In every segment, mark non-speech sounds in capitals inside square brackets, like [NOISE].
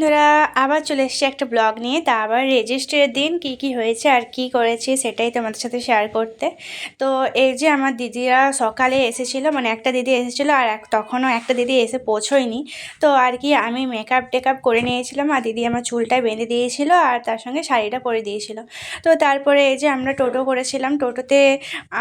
বন্ধুরা, আবার চলে এসেছি একটা ব্লগ নিয়ে। তা আবার রেজিস্ট্রির দিন, কি কি হয়েছে আর কি করেছি সেটাই তোমাদের সাথে শেয়ার করতে। তো এই যে আমার দিদিরা সকালে এসেছিল মানে একটা দিদি এসেছিল আর তখনও একটা দিদি এসে পৌঁছোয়নি। তো আর কি আমি মেকআপ টেকআপ করে নিয়েছিলাম আর দিদি আমার চুলটা বেঁধে দিয়েছিল আর তার সঙ্গে শাড়িটা পরে দিয়েছিল। তো তারপরে এই যে আমরা টোটো করেছিলাম। টোটোতে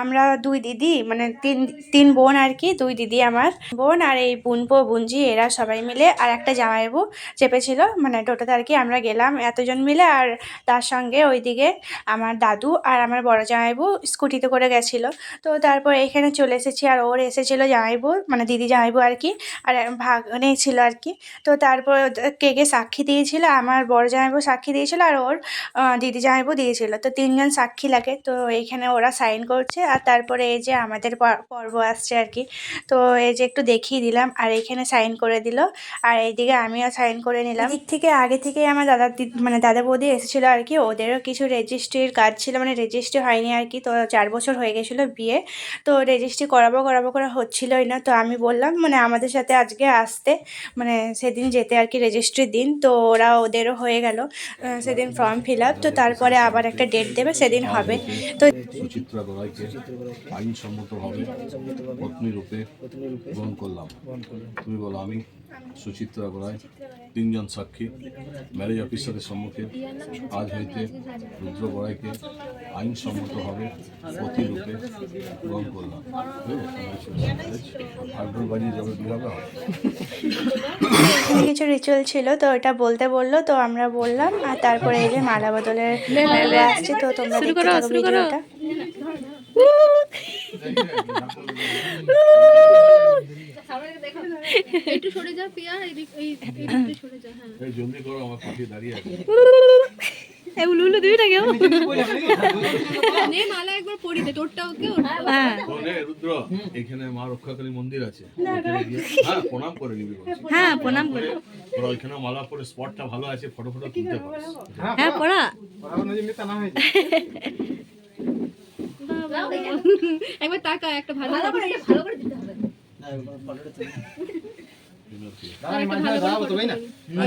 আমরা দুই দিদি মানে তিন তিন বোন আর কি, দুই দিদি আমার বোন আর এই বুনপো, বুনজি, এরা সবাই মিলে আর একটা জামাইবু চেপেছিল। মানে টোটোতে আর কি আমরা গেলাম এতজন মিলে আর তার সঙ্গে ওইদিকে আমার দাদু আর আমার বড় জামাইবু স্কুটিতে করে গেছিল। তো তারপর এখানে চলে এসেছি আর ওর এসেছিল জামাইবু মানে দিদি জামাইবু আর কি, আর ভাগ্নে ছিল আর কি। তো তারপর কে কে সাক্ষী দিয়েছিল, আমার বড় জামাইবু সাক্ষী দিয়েছিল আর ওর দিদি জামাইবু দিয়েছিল। তো তিনজন সাক্ষী লাগে, তো এইখানে ওরা সাইন করছে আর তারপরে এই যে আমাদের পর্ব আসছে আর কি। তো এই যে একটু দেখিয়ে দিলাম, আর এইখানে সাইন করে দিল, আর এইদিকে আমিও সাইন করে নিলাম। দিক থেকে আগে থেকেই আমার দাদা মানে দাদা বৌদি এসেছিল আর কি। ওদেরও কিছু রেজিস্ট্রির কাজ ছিল মানে রেজিস্ট্রি হয়নি আর কি। তো চার বছর হয়ে গেছিল বিয়ে। তো রেজিস্ট্রি করাবো করাবো করা হচ্ছিলোই না। তো আমি বললাম মানে আমাদের সাথে আজকে আসতে মানে সেদিন যেতে আর কি রেজিস্ট্রির দিন। তো ওরা ওদেরও হয়ে গেল। সেদিন ফর্ম ফিল আপ তো তারপরে আবার একটা ডেট দেবে সেদিন হবে। তো সুচিত্রা আইনসম্মতভাবে পত্নী রূপে গ্রহণ করলাম। তুমি বলো আমি সুচিত্রা গড়াই তিনজন সাক্ষী। ম্যারেজ অফিসারের সম্মুখে আজ হইতে রুদ্র গড়াইকে আইনসম্মতভাবে পতি রূপে গ্রহণ করলাম। ফাইভ বাজিয়ে যাবে বিভাবে হবে? কিছু রিচুয়াল ছিল তো ওটা বলতে বলল তো আমরা বললাম আর তারপরে এই যে মালা বদলের আসছে তো তোমরা দেখতে থাকো ভিডিওটা। একটু সরে যা পিয়া এদিক এই সরে যা হ্যাঁ। এই জলদি করো আমার পাখি দাঁড়িয়ে আছে। নে মালা একবার পরি দে তোরটা ওকে বলে, রুদ্র এখানে মা রক্ষাকালী মন্দির আছে। হ্যাঁ প্রণাম করে নিবি হ্যাঁ প্রণাম করে। ওইখানে মালা পরে স্পটটা ভালো আছে ফটো ফটো তুলতে পারিস হ্যাঁ পড়া। [LAUGHS] একবার তাকা একটা ভালো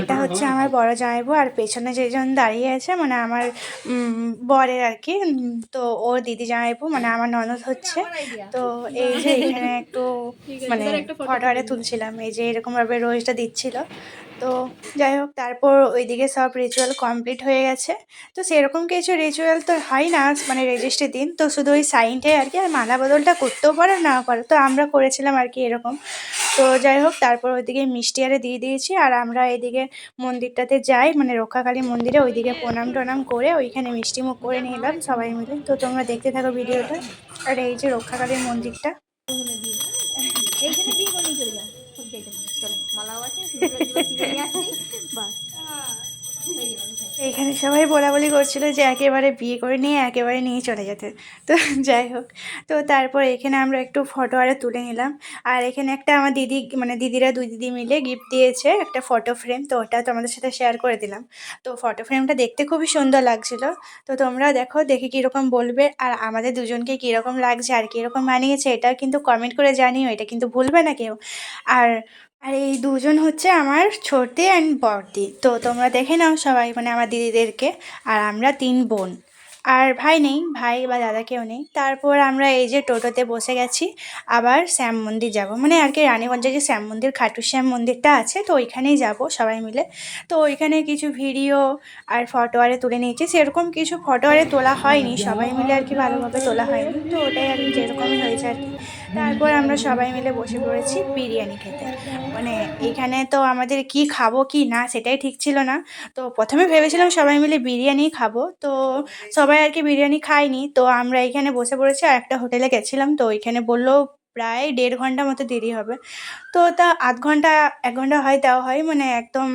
এটা হচ্ছে আমার বড় জামাইবু আর পেছনে যেজন দাঁড়িয়ে আছে মানে আমার বরের আর কি তো ওর দিদি জামাইবু মানে আমার ননদ হচ্ছে। তো এই যে এখানে একটু মানে ফটো আরে তুলছিলাম এই যে এরকম ভাবে রোজটা দিচ্ছিল। তো যাই হোক, তারপর ওইদিকে সব রিচুয়াল কমপ্লিট হয়ে গেছে। তো সেরকম কিছু রিচুয়াল তো হয় না মানে রেজিস্ট্রি দিন। তো শুধু ওই সাইনটাই আর কি, আর মালা বদলটা করতেও পারে, না পারে, তো আমরা করেছিলাম আর কি এরকম। তো যাই হোক, তারপর ওইদিকে মিষ্টি আরে দিয়ে দিয়েছি, আর আমরা এদিকে মন্দিরটাতে যাই মানে রক্ষাকালী মন্দিরে ওইদিকে প্রণাম টনাম করে ওইখানে মিষ্টি মুখ করে নিলাম সবাই মিলে। তো তোমরা দেখতে থাকো ভিডিওটা। আর এই যে রক্ষাকালীর মন্দিরটা। এইখানে বিয়ে করে নিয়ে চলে যা সব দেখে চলো এইখানে সবাই বলা বলি করছিল যে একেবারে বিয়ে করে নিয়ে একেবারে নিয়ে চলে যেতে। তো যাই হোক, তো তারপর এখানে আমরা একটু ফটো আরে তুলে নিলাম। আর এখানে একটা আমার দিদি মানে দিদিরা দুই দিদি মিলে গিফট দিয়েছে একটা ফটো ফ্রেম তো ওটা তোমাদের সাথে শেয়ার করে দিলাম। তো ফটো ফ্রেমটা দেখতে খুবই সুন্দর লাগছিল। তো তোমরা দেখো, দেখে কীরকম বলবে আর আমাদের দুজনকে কীরকম লাগছে আর কীরকম মানিয়েছে এটা কিন্তু কমেন্ট করে জানিও, এটা কিন্তু ভুলবে না কেউ। আর আর এই দুজন হচ্ছে আমার ছোটদি অ্যান্ড বড়দি। তো তোমরা দেখে নাও সবাই মানে আমার দিদিদেরকে। আর আমরা তিন বোন। আর ভাই নেই, ভাই বা দাদা কেউ নেই। তারপর আমরা এই যে টোটোতে বসে গেছি, আবার শ্যাম মন্দির যাব। মানে আর কি রানীগঞ্জে যে শ্যাম মন্দির, খাটু শ্যাম মন্দিরটা আছে, তো ওইখানেই যাব সবাই মিলে। তো ওইখানে কিছু ভিডিও আর ফটো আরে তুলে নিয়েছি। সেরকম কিছু ফটো আরে তোলা হয়নি, সবাই মিলে আর কি ভালোভাবে তোলা হয়নি। তো ওটাই আর কি যেরকমই হয়েছে আর কি। তারপর আমরা সবাই মিলে বসে পড়েছি বিরিয়ানি খেতে। মানে এখানে তো আমাদের কি খাব, কি না, সেটাই ঠিক ছিল না। তো প্রথমে ভেবেছিলাম সবাই মিলে বিরিয়ানি খাব। তো সবাই আর কি বিরিয়ানি খাইনি তো আমরা এখানে বসে পড়েছি আর একটা হোটেলে গেছিলাম, তো ওইখানে বলল প্রায় দেড় ঘণ্টা মতো দেরি হবে। তো তা আধ ঘণ্টা, এক ঘণ্টা হয়, দেওয়া হয় মানে একদম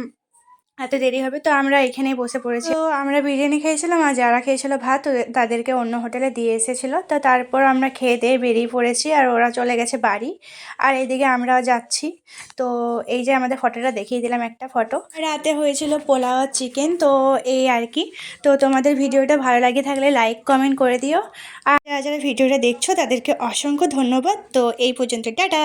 এত দেরি হবে, তো আমরা এখানেই বসে পড়েছি। তো আমরা বিরিয়ানি খেয়েছিলাম আর যারা খেয়েছিল ভাত তাদেরকে অন্য হোটেলে দিয়ে এসেছিল। তো তারপর আমরা খেয়ে দিয়ে বেরিয়ে পড়েছি আর ওরা চলে গেছে বাড়ি। আর এইদিকে আমরাও যাচ্ছি। তো এই যে আমাদের ফটোটা দেখিয়ে দিলাম একটা ফটো। রাতে হয়েছিল পোলাও আর চিকেন, তো এই আর কি। তো তোমাদের ভিডিওটা ভালো লাগে থাকলে লাইক, কমেন্ট করে দিও। আর যারা যারা ভিডিওটা দেখছ, তাদেরকে অসংখ্য ধন্যবাদ। তো এই পর্যন্ত টাটা!